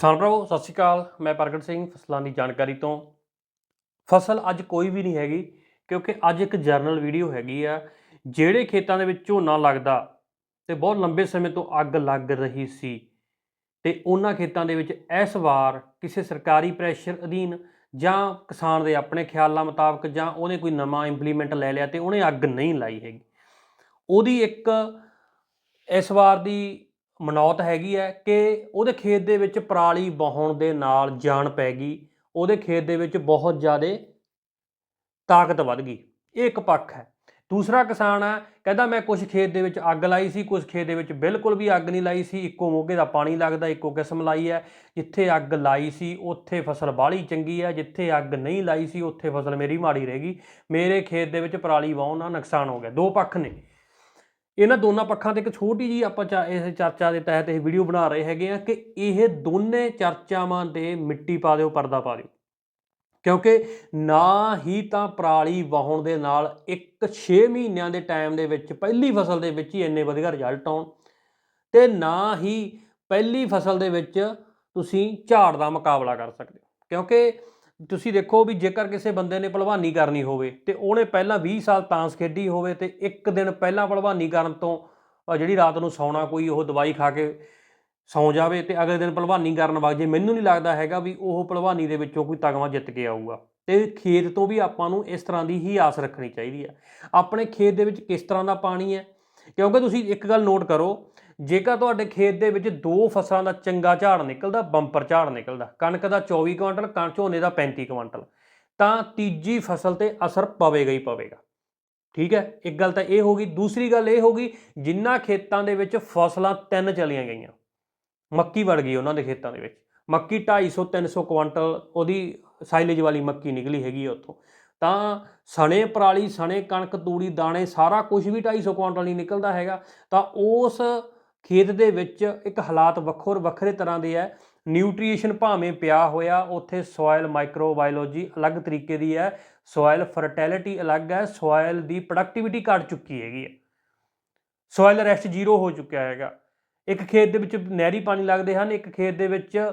ਕਿਸਾਨ ਭਰਾਵੋ, ਸਤਿ ਸ਼੍ਰੀ ਅਕਾਲ। ਮੈਂ ਪ੍ਰਗਟ ਸਿੰਘ, ਫਸਲਾਂ ਦੀ ਜਾਣਕਾਰੀ ਤੋਂ। ਫਸਲ ਅੱਜ ਕੋਈ ਵੀ ਨਹੀਂ ਹੈਗੀ, ਕਿਉਂਕਿ ਅੱਜ ਇੱਕ ਜਰਨਲ ਵੀਡੀਓ ਹੈਗੀ ਆ, ਜਿਹੜੇ ਖੇਤਾਂ ਦੇ ਵਿੱਚ ਝੋਨਾ ਲੱਗਦਾ ਤੇ ਬਹੁਤ ਲੰਬੇ ਸਮੇਂ ਤੋਂ ਅੱਗ ਲੱਗ ਰਹੀ ਸੀ ਤੇ ਉਹਨਾਂ ਖੇਤਾਂ ਦੇ ਵਿੱਚ ਇਸ ਵਾਰ ਕਿਸੇ ਸਰਕਾਰੀ ਪ੍ਰੈਸ਼ਰ ਅਧੀਨ ਜਾਂ ਕਿਸਾਨ ਦੇ ਆਪਣੇ ਖਿਆਲਾਂ ਮੁਤਾਬਕ ਜਾਂ ਉਹਨੇ ਕੋਈ ਨਵਾਂ ਇੰਪਲੀਮੈਂਟ ਲੈ ਲਿਆ ਤੇ ਉਹਨੇ ਅੱਗ ਨਹੀਂ ਲਾਈ ਹੈਗੀ। ਉਹਦੀ ਇੱਕ ਇਸ ਵਾਰ ਦੀ ਮਨੌਤ ਹੈਗੀ ਹੈ ਕਿ ਉਹਦੇ ਖੇਤ ਦੇ ਵਿੱਚ ਪਰਾਲੀ ਵਾਹੁਣ ਦੇ ਨਾਲ ਜਾਨ ਪੈ ਗਈ। ਉਹਦੇ ਖੇਤ ਦੇ ਵਿੱਚ ਬਹੁਤ ਜ਼ਿਆਦਾ ਤਾਕਤ ਵੱਧ ਗਈ। ਇਹ ਇੱਕ ਪੱਖ ਹੈ। ਦੂਸਰਾ ਕਿਸਾਨ ਹੈ, ਕਹਿੰਦਾ ਮੈਂ ਕੁਝ ਖੇਤ ਦੇ ਵਿੱਚ ਅੱਗ ਲਾਈ ਸੀ ਕੁਝ ਖੇਤ ਦੇ ਵਿੱਚ ਬਿਲਕੁਲ ਵੀ ਅੱਗ ਨਹੀਂ ਲਾਈ ਸੀ। ਇੱਕੋ ਮੋਗੇ ਦਾ ਪਾਣੀ ਲੱਗਦਾ, ਇੱਕੋ ਕਿਸਮ ਲਾਈ ਹੈ। ਜਿੱਥੇ ਅੱਗ ਲਾਈ ਸੀ, ਉੱਥੇ ਫਸਲ ਬਾਹਲੀ ਚੰਗੀ ਹੈ। ਜਿੱਥੇ ਅੱਗ ਨਹੀਂ ਲਾਈ ਸੀ, ਉੱਥੇ ਫਸਲ ਮੇਰੀ ਮਾੜੀ ਰਹਿ ਗਈ। ਮੇਰੇ ਖੇਤ ਦੇ ਵਿੱਚ ਪਰਾਲੀ ਵਾਹੁਣ ਨਾਲ ਨੁਕਸਾਨ ਹੋ ਗਿਆ। ਦੋ ਪੱਖ ਨੇ। ਇਹਨਾਂ ਦੋਨਾਂ ਪੱਖਾਂ ਤੇ ਇੱਕ ਛੋਟੀ ਜੀ ਆਪਾਂ ਚਾ- ਇਸ ਚਰਚਾ ਦੇ ਤਹਿਤ ਇਹ ਵੀਡੀਓ ਬਣਾ ਰਹੇ ਹੈਗੇ ਆ ਕਿ ਇਹ ਦੋਨੇ ਚਰਚਾਵਾਂ ਦੇ ਮਿੱਟੀ ਪਾ ਦਿਓ, ਪਰਦਾ ਪਾ ਦਿਓ। ਕਿਉਂਕਿ ਨਾ ਹੀ ਤਾਂ ਪਰਾਲੀ ਵਾਹਣ ਦੇ ਨਾਲ ਇੱਕ 6 ਮਹੀਨਿਆਂ ਦੇ ਟਾਈਮ ਦੇ ਵਿੱਚ ਪਹਿਲੀ ਫਸਲ ਦੇ ਵਿੱਚ ਹੀ ਇੰਨੇ ਵਧੀਆ ਰਿਜ਼ਲਟ ਆਉਣ ਤੇ ਨਾ ਹੀ ਪਹਿਲੀ ਫਸਲ ਦੇ ਵਿੱਚ ਤੁਸੀਂ ਝਾੜ ਦਾ ਮੁਕਾਬਲਾ ਕਰ ਸਕਦੇ ਹੋ। ਕਿਉਂਕਿ ਤੁਸੀਂ ਦੇਖੋ ਵੀ ਜੇਕਰ ਕਿਸੇ ਬੰਦੇ ਨੇ ਭਲਵਾਨੀ ਕਰਨੀ ਹੋਵੇ ਤੇ ਉਹਨੇ ਪਹਿਲਾਂ 20 ਸਾਲ ਤਾਂਸ ਖੇਡੀ ਹੋਵੇ ਤੇ ਇੱਕ ਦਿਨ ਪਹਿਲਾਂ ਭਲਵਾਨੀ ਕਰਨ ਤੋਂ ਜਿਹੜੀ ਰਾਤ ਨੂੰ ਸੌਣਾ ਕੋਈ ਉਹ ਦਵਾਈ ਖਾ ਕੇ ਸੌ ਜਾਵੇ ਤੇ ਅਗਲੇ ਦਿਨ ਭਲਵਾਨੀ ਕਰਨ ਵਗ ਜੇ, ਮੈਨੂੰ ਨਹੀਂ ਲੱਗਦਾ ਹੈਗਾ ਵੀ ਉਹ ਭਲਵਾਨੀ ਦੇ ਵਿੱਚੋਂ ਕੋਈ ਤਗਮਾ ਜਿੱਤ ਕੇ ਆਊਗਾ। ਤੇ ਖੇਤ ਤੋਂ ਵੀ ਆਪਾਂ ਨੂੰ ਇਸ ਤਰ੍ਹਾਂ ਦੀ ਹੀ ਆਸ ਰੱਖਣੀ ਚਾਹੀਦੀ ਹੈ। ਆਪਣੇ ਖੇਤ ਦੇ ਵਿੱਚ ਕਿਸ ਤਰ੍ਹਾਂ ਦਾ ਪਾਣੀ ਹੈ? ਕਿਉਂਕਿ ਤੁਸੀਂ ਇੱਕ ਗੱਲ ਨੋਟ ਕਰੋ ਜੇਕਰ ਤੁਹਾਡੇ ਖੇਤ ਦੇ ਵਿੱਚ ਦੋ ਫਸਲਾਂ ਦਾ ਚੰਗਾ ਝਾੜ ਨਿਕਲਦਾ, ਬੰਪਰ ਝਾੜ ਨਿਕਲਦਾ, ਕਣਕ ਦਾ 24 ਕੁਇੰਟਲ ਕਣਕ ਝੋਨੇ ਦਾ 35 ਕੁਇੰਟਲ ਤਾਂ ਤੀਜੀ ਫਸਲ ਤੇ ਅਸਰ ਪਵੇਗਾ ਹੀ ਪਵੇਗਾ। ਠੀਕ ਹੈ? ਇੱਕ ਗੱਲ ਤਾਂ ਇਹ ਹੋ ਗਈ। ਦੂਸਰੀ ਗੱਲ ਇਹ ਹੋ ਗਈ, ਜਿੰਨਾ ਖੇਤਾਂ ਦੇ ਵਿੱਚ ਫਸਲਾਂ ਤਿੰਨ ਚਲੀਆਂ ਗਈਆਂ, ਮੱਕੀ ਵੜ ਗਈ ਉਹਨਾਂ ਦੇ ਖੇਤਾਂ ਦੇ ਵਿੱਚ। ਮੱਕੀ 250 300 ਕੁਇੰਟਲ ਉਹਦੀ ਸਾਈਲੇਜ ਵਾਲੀ ਮੱਕੀ ਨਿਕਲੀ ਹੈਗੀ ਉੱਥੋਂ। ਤਾਂ ਸਣੇ ਪਰਾਲੀ, ਸਣੇ ਕਣਕ, ਤੂੜੀ, ਦਾਣੇ, ਸਾਰਾ ਕੁਝ ਵੀ 250 ਕੁਇੰਟਲ ਨਹੀਂ ਨਿਕਲਦਾ ਹੈਗਾ। ਤਾਂ ਉਸ ਖੇਤ ਦੇ ਵਿੱਚ ਇੱਕ ਹਾਲਾਤ ਵੱਖੋ ਵੱਖਰੇ ਤਰ੍ਹਾਂ ਦੇ ਹੈ। ਨਿਊਟ੍ਰੀਸ਼ਨ ਭਾਵੇਂ ਪਿਆ ਹੋਇਆ, ਉੱਥੇ ਸੋਇਲ ਮਾਈਕਰੋਬਾਇਓਲੋਜੀ ਅਲੱਗ ਤਰੀਕੇ ਦੀ ਹੈ। ਸੋਇਲ ਫਰਟੈਲਿਟੀ ਅਲੱਗ ਹੈ। ਸੋਇਲ ਦੀ ਪ੍ਰੋਡਕਟਿਵਿਟੀ ਘਟ ਚੁੱਕੀ ਹੈਗੀ ਹੈ। ਸੋਇਲ ਰੈਸਟ ਜ਼ੀਰੋ ਹੋ ਚੁੱਕਿਆ ਹੈਗਾ। ਇੱਕ ਖੇਤ ਦੇ ਵਿੱਚ ਨਹਿਰੀ ਪਾਣੀ ਲੱਗਦੇ ਹਨ, ਇੱਕ ਖੇਤ ਦੇ ਵਿੱਚ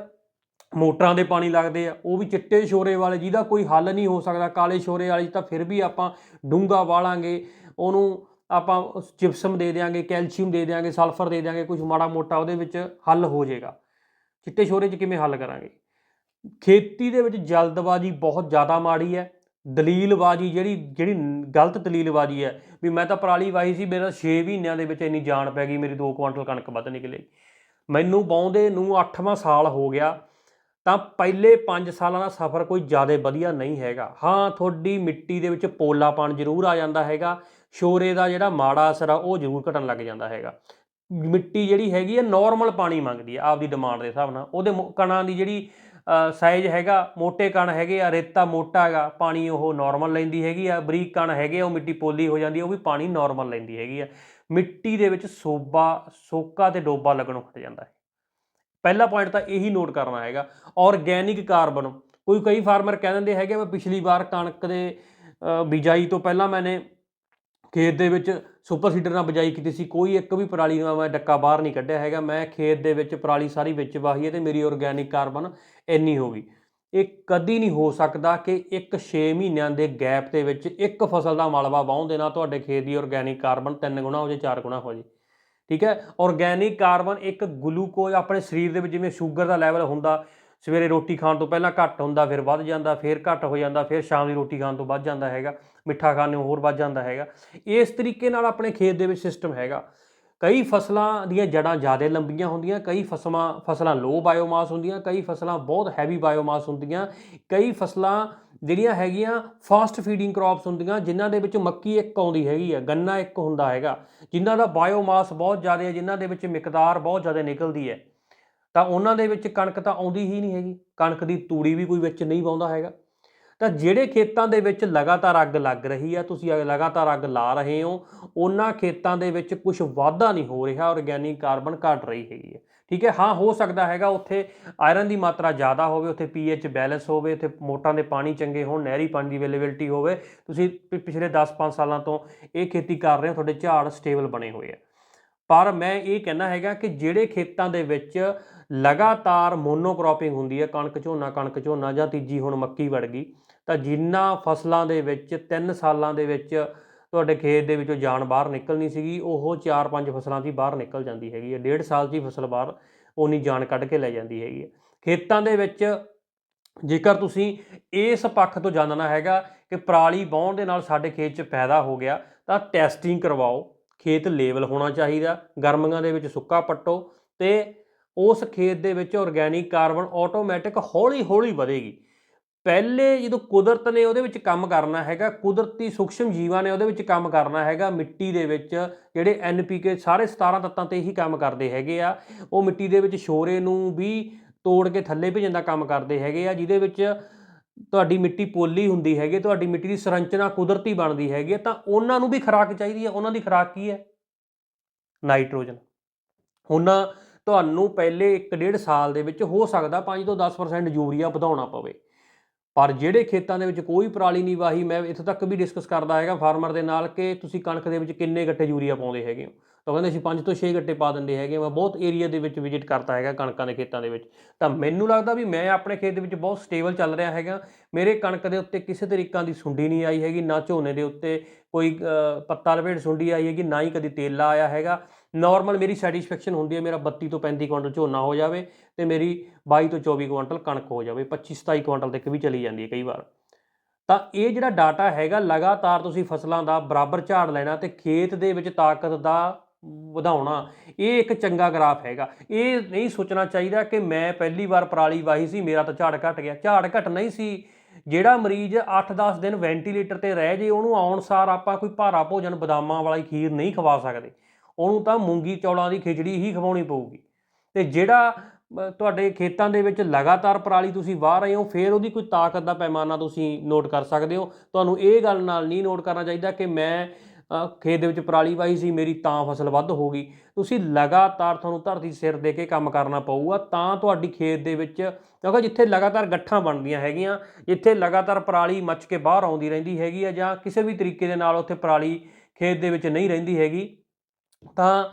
ਮੋਟਰਾਂ ਦੇ ਪਾਣੀ ਲੱਗਦੇ ਆ। ਉਹ ਵੀ ਚਿੱਟੇ ਸ਼ੋਰੇ ਵਾਲੇ, ਜਿਹਦਾ ਕੋਈ ਹੱਲ ਨਹੀਂ ਹੋ ਸਕਦਾ। ਕਾਲੇ ਸ਼ੋਰੇ ਵਾਲੀ, ਤਾਂ ਫਿਰ ਵੀ ਆਪਾਂ ਡੂੰਗਾ ਵਾਲਾਂਗੇ। ਉਹਨੂੰ ਆਪਾਂ ਜਿਪਸਮ ਦੇ ਦਿਆਂਗੇ, ਕੈਲਸ਼ੀਅਮ ਦੇ ਦਿਆਂਗੇ ਸਲਫਰ ਦੇ ਦਿਆਂਗੇ ਕੁਝ ਮਾੜਾ ਮੋਟਾ ਉਹਦੇ ਵਿੱਚ ਹੱਲ ਹੋ ਜਾਏਗਾ। ਚਿੱਟੇ ਸ਼ੋਰੇ 'ਚ ਕਿਵੇਂ ਹੱਲ ਕਰਾਂਗੇ? ਖੇਤੀ ਦੇ ਵਿੱਚ ਜਲਦਬਾਜ਼ੀ ਬਹੁਤ ਜ਼ਿਆਦਾ ਮਾੜੀ ਹੈ। ਦਲੀਲਬਾਜ਼ੀ ਜਿਹੜੀ ਜਿਹੜੀ ਗਲਤ ਦਲੀਲਬਾਜ਼ੀ ਹੈ, ਵੀ ਮੈਂ ਤਾਂ ਪਰਾਲੀ ਵਾਹੀ ਸੀ, ਮੇਰਾ 6 ਮਹੀਨਿਆਂ ਦੇ ਵਿੱਚ ਇੰਨੀ ਜਾਨ ਪੈ ਗਈ, ਮੇਰੀ 2 ਕੁਇੰਟਲ ਕਣਕ ਵੱਧ ਨਿਕਲੀ। ਮੈਨੂੰ ਬਾਉਂਦੇ ਨੂੰ 8ਵਾਂ ਸਾਲ ਹੋ ਗਿਆ, ਤਾਂ ਪਹਿਲੇ 5 ਸਾਲਾਂ ਦਾ ਸਫ਼ਰ ਕੋਈ ਜ਼ਿਆਦਾ ਵਧੀਆ ਨਹੀਂ ਹੈਗਾ। ਹਾਂ ਤੁਹਾਡੀ ਮਿੱਟੀ ਦੇ ਵਿੱਚ ਪੋਲਾਪਣ ਜ਼ਰੂਰ ਆ ਜਾਂਦਾ ਹੈਗਾ ਸ਼ੋਰੇ ਦਾ ਜਿਹੜਾ ਮਾੜਾ ਅਸਰ ਆ, ਉਹ ਜ਼ਰੂਰ ਘਟਣ ਲੱਗ ਜਾਂਦਾ ਹੈਗਾ। ਮਿੱਟੀ ਜਿਹੜੀ ਹੈਗੀ ਆ ਨਾਰਮਲ ਪਾਣੀ ਮੰਗਦੀ ਹੈ ਆਪਦੀ ਡਿਮਾਂਡ ਦੇ ਹਿਸਾਬ ਨਾਲ। ਉਹਦੇ ਮੋ- ਕਣਾਂ ਦੀ ਜਿਹੜੀ ਸਾਈਜ਼ ਹੈਗਾ ਮੋٹے ਕਣ ਹੈਗੇ ਆ, ਰੇਤਾ ਮੋਟਾ ਹੈਗਾ, ਪਾਣੀ ਉਹ ਨਾਰਮਲ ਲੈਂਦੀ ਹੈਗੀ ਆ, ਬਰੀਕ ਕਣ ਹੈਗੇ ਆ, ਉਹ ਮਿੱਟੀ ਪੋਲੀ ਹੋ ਜਾਂਦੀ ਉਹ ਵੀ ਪਾਣੀ ਨਾਰਮਲ ਲੈਂਦੀ ਹੈਗੀ ਆ। ਮਿੱਟੀ ਦੇ ਵਿੱਚ ਸੋਬਾ, ਸੋਕਾ ਤੇ ਡੋਬਾ ਲੱਗਣੋਂ ਹਟ ਜਾਂਦਾ ਹੈ। ਪਹਿਲਾ ਪੁਆਇੰਟ ਤਾਂ ਇਹੀ ਨੋਟ ਕਰਨਾ ਹੈਗਾ ਆਰਗੈਨਿਕ ਕਾਰਬਨ ਕੋਈ ਕਈ ਫਾਰਮਰ ਕਹਿ ਦਿੰਦੇ ਹੈਗੇ ਮੈਂ ਪਿਛਲੀ ਵਾਰ ਕਣਕ ਦੇ ਬਿਜਾਈ ਤੋਂ ਪਹਿਲਾਂ ਮੈਨੇ ਖੇਤ ਦੇ ਵਿੱਚ ਸੁਪਰ ਸੀਡਰ ਨਾਲ ਬਿਜਾਈ ਕੀਤੀ ਸੀ, ਕੋਈ ਇੱਕ ਵੀ ਪਰਾਲੀ ਨਾਲ ਮੈਂ ਡੱਕਾ ਬਾਹਰ ਨਹੀਂ ਕੱਢਿਆ ਹੈਗਾ, ਮੈਂ ਖੇਤ ਦੇ ਵਿੱਚ ਪਰਾਲੀ ਸਾਰੀ ਵਿੱਚ ਵਾਹੀ ਹੈ ਤੇ ਮੇਰੀ ਆਰਗੈਨਿਕ ਕਾਰਬਨ ਇੰਨੀ ਹੋ ਗਈ। ਇਹ ਕਦੀ ਨਹੀਂ ਹੋ ਸਕਦਾ ਕਿ ਇੱਕ 6 ਮਹੀਨਿਆਂ ਦੇ ਗੈਪ ਦੇ ਵਿੱਚ ਇੱਕ ਫਸਲ ਦਾ ਮਲਬਾ ਵਾਹੁਣ ਦੇ ਨਾਲ ਤੁਹਾਡੇ ਖੇਤ ਦੀ ਆਰਗੈਨਿਕ ਕਾਰਬਨ 3 ਗੁਣਾ ਹੋ ਜੇ 4 ਗੁਣਾ ਹੋ ਜੇ ਠੀਕ ਹੈ? ਆਰਗੈਨਿਕ ਕਾਰਬਨ ਇੱਕ ਗਲੂਕੋਜ਼ ਆਪਣੇ ਸਰੀਰ ਦੇ ਵਿੱਚ ਜਿਵੇਂ ਸ਼ੂਗਰ ਦਾ ਲੈਵਲ ਹੁੰਦਾ ਸਵੇਰੇ ਰੋਟੀ ਖਾਣ ਤੋਂ ਪਹਿਲਾਂ ਘੱਟ ਹੁੰਦਾ, ਫਿਰ ਵੱਧ ਜਾਂਦਾ, ਫਿਰ ਘੱਟ ਹੋ ਜਾਂਦਾ, ਫਿਰ ਸ਼ਾਮ ਦੀ ਰੋਟੀ ਖਾਣ ਤੋਂ ਵੱਧ ਜਾਂਦਾ ਹੈਗਾ, ਮਿੱਠਾ ਖਾਣ ਨੂੰ ਹੋਰ ਵੱਧ ਜਾਂਦਾ ਹੈਗਾ। ਇਸ ਤਰੀਕੇ ਨਾਲ ਆਪਣੇ ਖੇਤ ਦੇ ਵਿੱਚ ਸਿਸਟਮ ਹੈਗਾ। ਕਈ ਫਸਲਾਂ ਦੀਆਂ ਜੜਾਂ ਜ਼ਿਆਦਾ ਲੰਬੀਆਂ ਹੁੰਦੀਆਂ, ਕਈ ਫਸਲਾਂ ਫਸਲਾਂ ਲੋ ਬਾਇਓਮਾਸ ਹੁੰਦੀਆਂ, ਕਈ ਫਸਲਾਂ ਬਹੁਤ ਹੈਵੀ ਬਾਇਓਮਾਸ ਹੁੰਦੀਆਂ, ਕਈ ਫਸਲਾਂ ਜਿਹੜੀਆਂ ਹੈਗੀਆਂ ਫਾਸਟ ਫੀਡਿੰਗ ਕ੍ਰੌਪਸ ਹੁੰਦੀਆਂ, ਜਿਨ੍ਹਾਂ ਦੇ ਵਿੱਚ ਮੱਕੀ ਇੱਕ ਆਉਂਦੀ ਹੈਗੀ ਆ, ਗੰਨਾ ਇੱਕ ਹੁੰਦਾ ਹੈਗਾ, ਜਿਨ੍ਹਾਂ ਦਾ ਬਾਇਓਮਾਸ ਬਹੁਤ ਜ਼ਿਆਦਾ ਹੈ, ਜਿਨ੍ਹਾਂ ਦੇ ਵਿੱਚ ਮਿਕਦਾਰ ਬਹੁਤ ਜ਼ਿਆਦਾ ਨਿਕਲਦੀ ਹੈ। ਤਾਂ ਉਹਨਾਂ ਦੇ ਵਿੱਚ ਕਣਕ ਤਾਂ ਆਉਂਦੀ ਹੀ ਨਹੀਂ ਹੈਗੀ, ਕਣਕ ਦੀ ਤੂੜੀ ਵੀ ਕੋਈ ਵਿੱਚ ਨਹੀਂ ਪਾਉਂਦਾ ਹੈਗਾ। ਤਾਂ ਜਿਹੜੇ ਖੇਤਾਂ ਦੇ ਵਿੱਚ ਲਗਾਤਾਰ ਅੱਗ ਲੱਗ ਰਹੀ ਆ, ਤੁਸੀਂ ਅਗ- ਲਗਾਤਾਰ ਅੱਗ ਲਾ ਰਹੇ ਹੋ, ਉਹਨਾਂ ਖੇਤਾਂ ਦੇ ਵਿੱਚ ਕੁਝ ਵਾਧਾ ਨਹੀਂ ਹੋ ਰਿਹਾ ਆਰਗੈਨਿਕ ਕਾਰਬਨ ਘਟ ਰਹੀ ਹੈਗੀ ਹੈ। ਠੀਕ ਹੈ? ਹਾਂ, ਹੋ ਸਕਦਾ ਹੈਗਾ ਉੱਥੇ ਆਇਰਨ ਦੀ ਮਾਤਰਾ ਜ਼ਿਆਦਾ ਹੋਵੇ, ਉੱਥੇ ਪੀਐਚ ਬੈਲੈਂਸ ਹੋਵੇ, ਉੱਥੇ ਮੋਟਰਾਂ ਦੇ ਪਾਣੀ ਚੰਗੇ ਹੋਣ, ਨਹਿਰੀ ਪਾਣੀ ਦੀ ਅਵੇਲੇਬਿਲਟੀ ਹੋਵੇ। ਤੁਸੀਂ ਪਿ- ਪਿਛਲੇ 10-5 ਸਾਲਾਂ ਤੋਂ ਇਹ ਖੇਤੀ ਕਰ ਰਹੇ ਹੋ, ਤੁਹਾਡੇ ਝਾੜ ਸਟੇਬਲ ਬਣੇ ਹੋਏ ਆ। ਪਰ ਮੈਂ ਇਹ ਕਹਿਣਾ ਹੈਗਾ ਕਿ ਜਿਹੜੇ ਖੇਤਾਂ ਦੇ ਵਿੱਚ ਲਗਾਤਾਰ ਮੋਨੋਕ੍ਰੋਪਿੰਗ ਹੁੰਦੀ ਹੈ, ਕਣਕ ਝੋਨਾ ਕਣਕ ਝੋਨਾ ਜਾਂ ਤੀਜੀ ਹੁਣ ਮੱਕੀ ਵੜ ਗਈ, ਤਾਂ ਜਿੰਨਾ ਫਸਲਾਂ ਦੇ ਵਿੱਚ 3 ਸਾਲਾਂ ਦੇ ਵਿੱਚ ਤੁਹਾਡੇ ਖੇਤ ਦੇ ਵਿੱਚੋਂ ਜਾਨ ਬਾਹਰ ਨਿਕਲਣੀ ਸੀਗੀ, ਉਹ 4-5 ਫਸਲਾਂ ਦੀ ਬਾਹਰ ਨਿਕਲ ਜਾਂਦੀ ਹੈਗੀ ਹੈ, ਡੇਢ ਸਾਲ 'ਚ ਹੀ ਫਸਲ ਬਾਹਰ ਉਨੀ ਜਾਨ ਕੱਢ ਕੇ ਲੈ ਜਾਂਦੀ ਹੈਗੀ ਹੈ। ਖੇਤਾਂ ਦੇ ਵਿੱਚ ਜੇਕਰ ਤੁਸੀਂ ਇਸ ਪੱਖ ਤੋਂ ਜਾਣਨਾ ਹੈਗਾ ਕਿ ਪਰਾਲੀ ਵਾਹੁਣ ਦੇ ਨਾਲ ਸਾਡੇ ਖੇਤ 'ਚ ਪੈਦਾ ਹੋ ਗਿਆ, ਤਾਂ ਟੈਸਟਿੰਗ ਕਰਵਾਓ, ਖੇਤ ਲੇਵਲ ਹੋਣਾ ਚਾਹੀਦਾ, ਗਰਮੀਆਂ ਦੇ ਵਿੱਚ ਸੁੱਕਾ ਪੱਟੋ ਤੇ ਉਸ ਖੇਤ ਦੇ ਵਿੱਚ ਆਰਗੈਨਿਕ ਕਾਰਬਨ ਆਟੋਮੈਟਿਕ ਹੌਲੀ ਹੌਲੀ ਵਧੇਗੀ। ਪਹਿਲੇ ਜਦੋਂ ਕੁਦਰਤ ਨੇ ਉਹਦੇ ਵਿੱਚ ਕੰਮ ਕਰਨਾ ਹੈਗਾ ਕੁਦਰਤੀ ਸੂਖਸ਼ਮ ਜੀਵਾਂ ਨੇ ਉਹਦੇ ਵਿੱਚ ਕੰਮ ਕਰਨਾ ਹੈਗਾ ਮਿੱਟੀ ਦੇ ਵਿੱਚ ਜਿਹੜੇ ਐਨਪੀਕੇ ਸਾਰੇ 17 ਤੱਤਾਂ ਤੇ ਹੀ ਕੰਮ ਕਰਦੇ ਹੈਗੇ ਆ। ਉਹ ਮਿੱਟੀ ਦੇ ਵਿੱਚ ਸ਼ੋਰੇ ਨੂੰ ਵੀ ਤੋੜ ਕੇ ਥੱਲੇ ਭੇਜਣ ਦਾ ਕੰਮ ਕਰਦੇ ਹੈਗੇ ਆ ਜਿਹਦੇ ਵਿੱਚ ਤੁਹਾਡੀ ਮਿੱਟੀ ਪੋਲੀ ਹੁੰਦੀ ਹੈਗੀ ਤੁਹਾਡੀ ਮਿੱਟੀ ਦੀ ਸੰਰਚਨਾ ਕੁਦਰਤੀ ਬਣਦੀ ਹੈਗੀ ਆ, ਤਾਂ ਉਹਨਾਂ ਨੂੰ ਵੀ ਖੁਰਾਕ ਚਾਹੀਦੀ ਹੈ ਉਹਨਾਂ ਦੀ ਖੁਰਾਕ ਕੀ ਹੈ? ਨਾਈਟ੍ਰੋਜਨ। ਹੁਣ ਤੁਹਾਨੂੰ ਪਹਿਲੇ 1.5 ਸਾਲ ਦੇ ਵਿੱਚ ਹੋ ਸਕਦਾ 5 ਤੋਂ 10% ਯੂਰੀਆ ਵਧਾਉਣਾ ਪਵੇ। ਪਰ ਜਿਹੜੇ ਖੇਤਾਂ ਦੇ ਵਿੱਚ ਕੋਈ ਪਰਾਲੀ ਨਹੀਂ ਵਾਹੀ, ਮੈਂ ਇੱਥੇ ਤੱਕ ਵੀ ਡਿਸਕਸ ਕਰਦਾ ਹੈਗਾ ਫਾਰਮਰ ਦੇ ਨਾਲ ਕਿ ਤੁਸੀਂ ਕਣਕ ਦੇ ਵਿੱਚ ਕਿੰਨੇ ਗੱਟੇ ਯੂਰੀਆ ਪਾਉਂਦੇ ਹੈਗੇ ਹੋ। ਤਾਂ ਕਹਿੰਦੇ ਅਸੀਂ 5 ਤੋਂ 6 ਗੱਟੇ ਪਾ ਦਿੰਦੇ ਹੈਗੇ ਮੈਂ ਬਹੁਤ ਏਰੀਆ ਦੇ ਵਿੱਚ ਵਿਜ਼ਿਟ ਕਰਤਾ ਹੈਗਾ ਕਣਕਾਂ ਦੇ ਖੇਤਾਂ ਦੇ ਵਿੱਚ। ਤਾਂ ਮੈਨੂੰ ਲੱਗਦਾ ਵੀ ਮੈਂ ਆਪਣੇ ਖੇਤ ਦੇ ਵਿੱਚ ਬਹੁਤ ਸਟੇਬਲ ਚੱਲ ਰਿਹਾ ਹੈਗਾ। ਮੇਰੇ ਕਣਕ ਦੇ ਉੱਤੇ ਕਿਸੇ ਤਰੀਕਾਂ ਦੀ ਸੁੰਡੀ ਨਹੀਂ ਆਈ ਹੈਗੀ, ਨਾ ਝੋਨੇ ਦੇ ਉੱਤੇ ਕੋਈ ਪੱਤਾ ਲਪੇਟ ਸੁੰਡੀ ਆਈ ਹੈਗੀ, ਨਾ ਹੀ ਕਦੀ ਤੇਲਾ ਆਇਆ ਹੈਗਾ। ਨਾਰਮਲ ਮੇਰੀ ਸੈਟੀਸਫੈਕਸ਼ਨ ਹੁੰਦੀ ਹੈ, ਮੇਰਾ 32 ਤੋਂ 35 ਕੁਇੰਟਲ ਝੋਨਾ ਹੋ ਜਾਵੇ ਤੇ ਮੇਰੀ 22 ਤੋਂ 24 ਕੁਇੰਟਲ ਕਣਕ ਹੋ ਜਾਵੇ 25 27 ਕੁਇੰਟਲ ਤੱਕ ਵੀ ਚਲੀ ਜਾਂਦੀ ਹੈ ਕਈ ਵਾਰ। ਤਾਂ ਇਹ ਜਿਹੜਾ ਡਾਟਾ ਹੈਗਾ, ਲਗਾਤਾਰ ਤੁਸੀਂ ਫਸਲਾਂ ਦਾ ਬਰਾਬਰ ਝਾੜ ਲੈਣਾ ਤੇ ਖੇਤ ਦੇ ਵਿੱਚ ਤਾਕਤ ਦਾ ਵਧਾਉਣਾ, ਇਹ ਇੱਕ ਚੰਗਾ ਗ੍ਰਾਫ ਹੈਗਾ। ਇਹ ਨਹੀਂ ਸੋਚਣਾ ਚਾਹੀਦਾ ਕਿ ਮੈਂ ਪਹਿਲੀ ਵਾਰ ਪਰਾਲੀ ਵਾਹੀ ਸੀ, ਮੇਰਾ ਤਾਂ ਝਾੜ ਘਟ ਗਿਆ। ਝਾੜ ਘਟ ਨਹੀਂ ਸੀ, ਜਿਹੜਾ ਮਰੀਜ਼ 8-10 ਦਿਨ ਵੈਂਟੀਲੇਟਰ ਤੇ ਰਹਿ ਜੇ, ਉਹਨੂੰ ਆਉਣ ਸਾਰ ਆਪਾਂ ਕੋਈ ਭਾਰਾ ਭੋਜਨ ਬਦਾਮਾਂ ਵਾਲੀ ਖੀਰ ਨਹੀਂ ਖਵਾ ਸਕਦੇ। ਉਹਨੂੰ ਤਾਂ ਮੂੰਗੀ ਚੌਲਾਂ ਦੀ ਖਿਚੜੀ ਹੀ ਖਵਾਉਣੀ ਪਊਗੀ। ਤੇ ਜਿਹੜਾ ਤੁਹਾਡੇ ਖੇਤਾਂ ਦੇ ਵਿੱਚ ਲਗਾਤਾਰ ਪਰਾਲੀ ਤੁਸੀਂ ਵਾਹ ਰਹੇ ਹੋ, ਫਿਰ ਉਹਦੀ ਕੋਈ ਤਾਕਤ ਦਾ ਪੈਮਾਨਾ ਤੁਸੀਂ ਨੋਟ ਕਰ ਸਕਦੇ ਹੋ। ਤੁਹਾਨੂੰ ਇਹ ਗੱਲ ਨਾਲ ਨਹੀਂ ਨੋਟ ਕਰਨਾ ਚਾਹੀਦਾ ਕਿ ਮੈਂ ਖੇਤ ਦੇ ਵਿੱਚ ਪਰਾਲੀ ਵਾਹੀ ਸੀ, ਮੇਰੀ ਤਾਂ ਫਸਲ ਵੱਧ ਹੋ ਗਈ। ਤੁਸੀਂ ਲਗਾਤਾਰ ਤੁਹਾਨੂੰ ਧਰਤੀ ਸਿਰ ਦੇ ਕੇ ਕੰਮ ਕਰਨਾ ਪਊਗਾ, ਤਾਂ ਤੁਹਾਡੀ ਖੇਤ ਦੇ ਵਿੱਚ ਕਿਉਂਕਿ ਜਿੱਥੇ ਲਗਾਤਾਰ ਗੱਠਾਂ ਬਣਦੀਆਂ ਹੈਗੀਆਂ, ਜਿੱਥੇ ਲਗਾਤਾਰ ਪਰਾਲੀ ਮੱਚ ਕੇ ਬਾਹਰ ਆਉਂਦੀ ਰਹਿੰਦੀ ਹੈਗੀ ਆ ਜਾਂ ਕਿਸੇ ਵੀ ਤਰੀਕੇ ਦੇ ਨਾਲ ਉੱਥੇ ਪਰਾਲੀ ਖੇਤ ਦੇ ਵਿੱਚ ਨਹੀਂ ਰਹਿੰਦੀ ਹੈਗੀ ਤਾਂ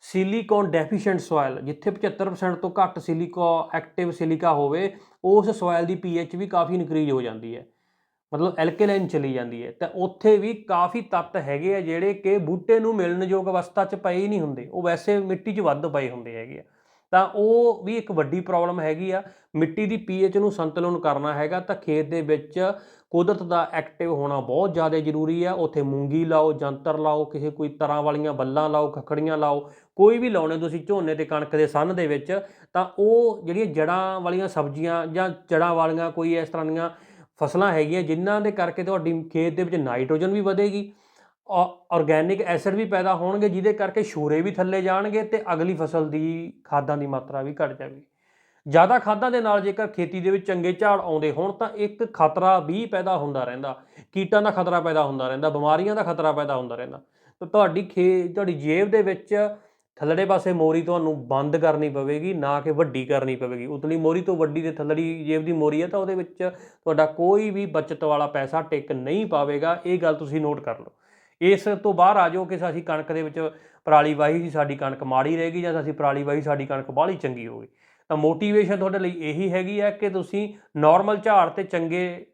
ਸਿਲੀਕੋਨ ਡੈਫੀਸ਼ੀਐਂਟ ਸੋਇਲ ਜਿੱਥੇ 75% ਤੋਂ ਘੱਟ ਸਿਲੀਕੋ ਐਕਟਿਵ ਸਿਲੀਕਾ ਹੋਵੇ, ਉਸ ਸੋਇਲ ਦੀ ਪੀਐਚ ਵੀ ਕਾਫੀ ਇਨਕਰੀਜ਼ ਹੋ ਜਾਂਦੀ ਹੈ। ਮਤਲਬ ਐਲਕੇਲਾਈਨ ਚਲੀ ਜਾਂਦੀ ਹੈ। ਤਾਂ ਉੱਥੇ ਵੀ ਕਾਫੀ ਤੱਤ ਹੈਗੇ ਆ ਜਿਹੜੇ ਕਿ ਬੂਟੇ ਨੂੰ ਮਿਲਣਯੋਗ ਅਵਸਥਾ 'ਚ ਪਏ ਹੀ ਨਹੀਂ ਹੁੰਦੇ। ਉਹ ਵੈਸੇ ਮਿੱਟੀ 'ਚ ਵੱਧ ਪਏ ਹੁੰਦੇ ਹੈਗੇ ਆ। ਤਾਂ ਉਹ ਵੀ ਇੱਕ ਵੱਡੀ ਪ੍ਰੋਬਲਮ ਹੈਗੀ ਆ। ਮਿੱਟੀ ਦੀ ਪੀਐਚ ਨੂੰ ਸੰਤੁਲਨ ਕਰਨਾ ਹੈਗਾ। ਤਾਂ ਖੇਤ ਦੇ ਵਿੱਚ ਕੁਦਰਤ ਦਾ ਐਕਟਿਵ ਹੋਣਾ ਬਹੁਤ ਜ਼ਿਆਦਾ ਜ਼ਰੂਰੀ ਆ। ਉੱਥੇ ਮੂੰਗੀ ਲਾਓ, ਜੰਤਰ ਲਾਓ, ਕਿਸੇ ਕੋਈ ਤਰ੍ਹਾਂ ਵਾਲੀਆਂ ਬੱਲਾਂ ਲਾਓ, ਖਖੜੀਆਂ ਲਾਓ, ਕੋਈ ਵੀ ਲਾਉਣੇ ਤੁਸੀਂ ਝੋਨੇ ਤੇ ਕਣਕ ਦੇ ਸੰਨ ਦੇ ਵਿੱਚ, ਤਾਂ ਉਹ ਜਿਹੜੀਆਂ ਜੜਾਂ ਵਾਲੀਆਂ ਸਬਜ਼ੀਆਂ ਜਾਂ ਜੜਾਂ ਵਾਲੀਆਂ ਕੋਈ ਇਸ ਤਰ੍ਹਾਂ ਦੀਆਂ ਫਸਲਾਂ ਹੈਗੀਆਂ, ਜਿਨ੍ਹਾਂ ਦੇ ਕਰਕੇ ਤੁਹਾਡੀ ਖੇਤ ਦੇ ਵਿੱਚ ਨਾਈਟ੍ਰੋਜਨ ਵੀ ਵਧੇਗੀ। ਆਰਗੈਨਿਕ ਐਸਿਡ ਵੀ ਪੈਦਾ ਹੋਣਗੇ, ਜਿਹਦੇ ਕਰਕੇ ਸ਼ੂਰੇ ਵੀ ਥੱਲੇ ਜਾਣਗੇ ਤੇ ਅਗਲੀ ਫਸਲ ਦੀ ਖਾਦਾਂ ਦੀ ਮਾਤਰਾ ਵੀ ਘਟ ਜਾਵੇਗੀ। ਜ਼ਿਆਦਾ ਖਾਦਾਂ ਦੇ ਨਾਲ ਜੇਕਰ ਖੇਤੀ ਦੇ ਵਿੱਚ ਚੰਗੇ ਝਾੜ ਆਉਂਦੇ ਹੋਣ ਤਾਂ ਇੱਕ ਖਤਰਾ ਵੀ ਪੈਦਾ ਹੁੰਦਾ ਰਹਿੰਦਾ। ਕੀਟਾਂ ਦਾ ਖਤਰਾ ਪੈਦਾ ਹੁੰਦਾ ਰਹਿੰਦਾ, ਬਿਮਾਰੀਆਂ ਦਾ ਖਤਰਾ ਪੈਦਾ ਹੁੰਦਾ ਰਹਿੰਦਾ। ਤਾਂ ਤੁਹਾਡੀ ਖੇ, ਤੁਹਾਡੀ ਜੇਬ ਦੇ ਵਿੱਚ ਥੱਲੜੇ ਪਾਸੇ ਮੋਰੀ ਤੁਹਾਨੂੰ ਬੰਦ ਕਰਨੀ ਪਵੇਗੀ, ਨਾ ਕਿ ਵੱਡੀ ਕਰਨੀ ਪਵੇਗੀ। ਉਤਲੀ ਮੋਰੀ ਤੋਂ ਵੱਡੀ ਤੇ ਥੱਲੜੀ ਜੇਬ ਦੀ ਮੋਰੀ ਹੈ ਤਾਂ ਉਹਦੇ ਵਿੱਚ ਤੁਹਾਡਾ ਕੋਈ ਵੀ ਬਚਤ ਵਾਲਾ ਪੈਸਾ ਟਿਕ ਨਹੀਂ ਪਾਵੇਗਾ। ਇਹ ਗੱਲ ਤੁਸੀਂ ਨੋਟ ਕਰ ਲਓ। ਇਸ ਤੋਂ ਬਾਹਰ ਆ ਜਾਓ ਕਿ ਅਸੀਂ ਕਣਕ ਦੇ ਵਿੱਚ ਪਰਾਲੀ ਵਾਹੀ ਸੀ ਸਾਡੀ ਕਣਕ ਮਾੜੀ ਰਹੇਗੀ ਜਾਂ ਅਸੀਂ ਪਰਾਲੀ ਵਾਹੀ, ਸਾਡੀ ਕਣਕ ਬਾਹਲੀ ਚੰਗੀ ਹੋ ਗਈ। ਤਾਂ ਮੋਟੀਵੇਸ਼ਨ ਤੁਹਾਡੇ ਲਈ ਇਹੀ ਹੈਗੀ ਹੈ ਕਿ ਤੁਸੀਂ ਨਾਰਮਲ ਝਾੜ ਤੇ ਚੰਗੇ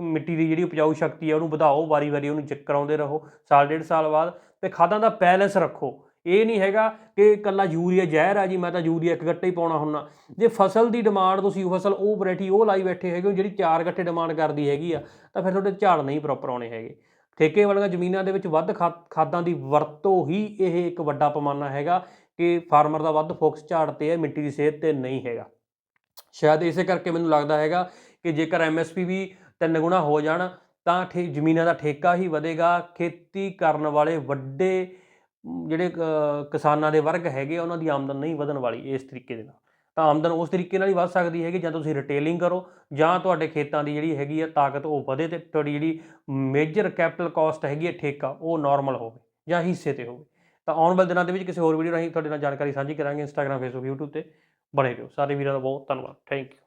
ਮਿੱਟੀ ਦੀ ਜਿਹੜੀ ਉਪਜਾਊ ਸ਼ਕਤੀ ਹੈ ਉਹਨੂੰ ਵਧਾਓ, ਵਾਰੀ-ਵਾਰੀ ਉਹਨੂੰ ਚੈੱਕ ਕਰਾਉਂਦੇ ਰਹੋ, ਸਾਲ, ਡੇਢ ਸਾਲ ਬਾਅਦ ਤੇ ਖਾਦਾਂ ਦਾ ਬੈਲੈਂਸ ਰੱਖੋ। ਇਹ ਨਹੀਂ ਹੈਗਾ ਕਿ ਇਕੱਲਾ ਯੂਰੀਆ ਜ਼ਹਿਰ ਆ ਜੀ, ਮੈਂ ਤਾਂ ਯੂਰੀਆ ਇੱਕ ਗੱਟੇ ਹੀ ਪਾਉਣਾ ਹੁੰਨਾ। ਜੇ ਫਸਲ ਦੀ ਡਿਮਾਂਡ ਤੁਸੀਂ ਉਹ ਫਸਲ, ਉਹ ਵੈਰਾਈਟੀ ਉਹ ਲਾਈ ਬੈਠੇ ਹੈਗੇ ਹੋ ਜਿਹੜੀ ਚਾਰ ਗੱਟੇ ਡਿਮਾਂਡ ਕਰਦੀ ਹੈਗੀ ਆ, ਤਾਂ ਫਿਰ ਤੁਹਾਡੇ ਝਾੜ ਨਹੀਂ ਪ੍ਰੋਪਰ ਆਉਣੇ ਹੈਗੇ। ਠੇਕੇ ਵਾਲੀਆਂ ਜ਼ਮੀਨਾਂ ਦੇ ਵਿੱਚ ਵੱਧ ਖਾ- ਖਾਦਾਂ ਦੀ ਵਰਤੋਂ ਹੀ ਇਹ ਇੱਕ ਵੱਡਾ ਪੈਮਾਨਾ ਹੈਗਾ। ਕਿ ਫਾਰਮਰ ਦਾ ਵੱਧ ਫੋਕਸ ਝਾੜ ਤੇ ਹੈ, ਮਿੱਟੀ ਦੀ ਸਿਹਤ ਤੇ ਨਹੀਂ ਹੈਗਾ। ਸ਼ਾਇਦ ਇਸੇ ਕਰਕੇ ਮੈਨੂੰ ਲੱਗਦਾ ਹੈਗਾ ਕਿ ਜੇਕਰ ਐਮਐਸਪੀ ਵੀ ਤਿੰਨ ਗੁਣਾ ਹੋ ਜਾਣ, ਤਾਂ ਠੇ, ਜ਼ਮੀਨਾਂ ਦਾ ਠੇਕਾ ਹੀ ਵਧੇਗਾ। ਖੇਤੀ ਕਰਨ ਵਾਲੇ ਵੱਡੇ, ਜਿਹੜੇ ਕਿਸਾਨਾਂ ਦੇ ਵਰਗ ਹੈਗੇ ਉਹਨਾਂ ਦੀ ਆਮਦਨ ਨਹੀਂ ਵਧਣ ਵਾਲੀ ਇਸ ਤਰੀਕੇ ਦੇ ਨਾਲ। ਤਾਂ ਆਮਦਨ ਉਸ ਤਰੀਕੇ ਨਾਲ ਹੀ ਵੱਧ ਸਕਦੀ ਹੈਗੀ, ਜਾਂ ਤੁਸੀਂ ਰਿਟੇਲਿੰਗ ਕਰੋ, ਜਾਂ ਤੁਹਾਡੇ ਖੇਤਾਂ ਦੀ ਜਿਹੜੀ ਹੈਗੀ ਆ ਤਾਕਤ ਉਹ ਵਧੇ ਤੇ ਤੁਹਾਡੀ ਜਿਹੜੀ ਮੇਜਰ ਕੈਪੀਟਲ ਕਾਸਟ ਹੈਗੀ ਹੈ ਠੇਕਾ, ਉਹ ਨਾਰਮਲ ਹੋਵੇ, ਜਾਂ ਹਿੱਸੇ ਤੇ ਹੋਵੇ। ਤਾਂ ਆਉਣ ਵਾਲੇ ਦਿਨਾਂ ਦੇ ਵਿੱਚ ਕਿਸੇ ਹੋਰ ਵੀਡੀਓ ਰਾਹੀਂ ਤੁਹਾਡੇ ਨਾਲ ਜਾਣਕਾਰੀ ਸਾਂਝੀ ਕਰਾਂਗੇ ਇੰਸਟਾਗ੍ਰam ਫੇਸਬੁੱਕ YouTube ਤੇ। ਬਣੇ ਰਹੋ। ਸਾਰੇ ਵੀਰਾਂ ਦਾ ਬਹੁਤ ਧੰਨਵਾਦ। Thank you